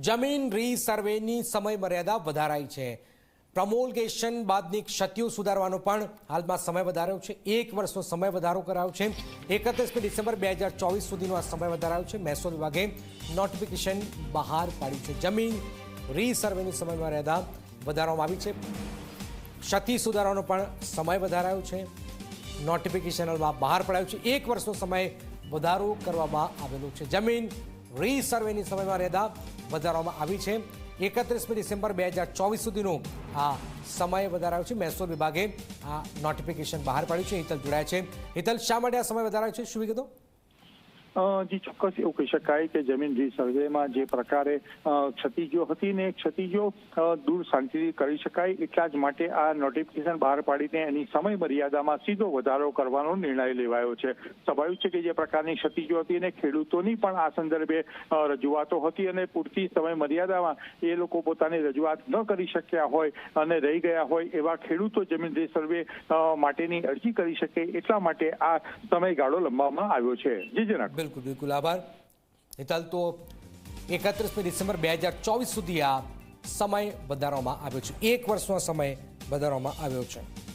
જમીન રીસર્વેની સમય મર્યાદા વધારાઈ છે. પ્રમોલગેશન બાદની ક્ષતિઓ સુધારવાનો પણ હાલમાં સમય વધાર્યો છે. એક વર્ષનો સમય વધારો કરાયો છે. એકત્રીસમી ડિસેમ્બર બે હજાર ચોવીસ સુધીનો આ સમય વધારાયો છે. મહેસૂલ વિભાગે નોટિફિકેશન બહાર પાડ્યું છે. જમીન રીસર્વેની સમય મર્યાદા વધારવામાં આવી છે. ક્ષતિ સુધારવાનો પણ સમય વધારાયો છે. નોટિફિકેશનમાં બહાર પડાયું છે. એક વર્ષનો સમય વધારો કરવામાં આવેલો છે. જમીન રીસર્વેની સમય મર્યાદા વધારવામાં આવી છે. એકત્રીસમી ડિસેમ્બર બે હજાર ચોવીસ સુધીનો આ સમય વધારાયો છે. મહેસૂલ વિભાગે આ નોટિફિકેશન બહાર પાડ્યું છે. હિતલ જોડાયા છે. હિતલ, શા માટે આ સમય વધારાયો છે? શું વિગતો? જી, ચોક્કસ એવું કહી શકાય કે જમીન સર્વેમાં જે પ્રકારે ક્ષતિજો હતી ને ક્ષતિજો દૂર શાંતિથી કરી શકાય એટલા જ માટે આ નોટિફિકેશન બહાર પાડીને એની સમય મર્યાદામાં સીધો વધારો કરવાનો નિર્ણય લેવાયો છે. સ્વાભાવિક છે કે જે પ્રકારની ક્ષતિજો હતી અને ખેડૂતોની પણ આ સંદર્ભે રજૂઆતો હતી અને પૂરતી સમય મર્યાદામાં એ લોકો પોતાની રજૂઆત ન કરી શક્યા હોય અને રહી ગયા હોય એવા ખેડૂતો જમીન સર્વે માટેની અરજી કરી શકે એટલા માટે આ સમયગાળો લંબાવવામાં આવ્યો છે. જી બિલકુલ બિલકુલ. આભાર. હિતાલ તો એકત્રીસમી ડિસેમ્બર બે હજાર ચોવીસ સુધી આ સમય વધારવામાં આવ્યો છે. એક વર્ષનો સમય વધારવામાં આવ્યો છે.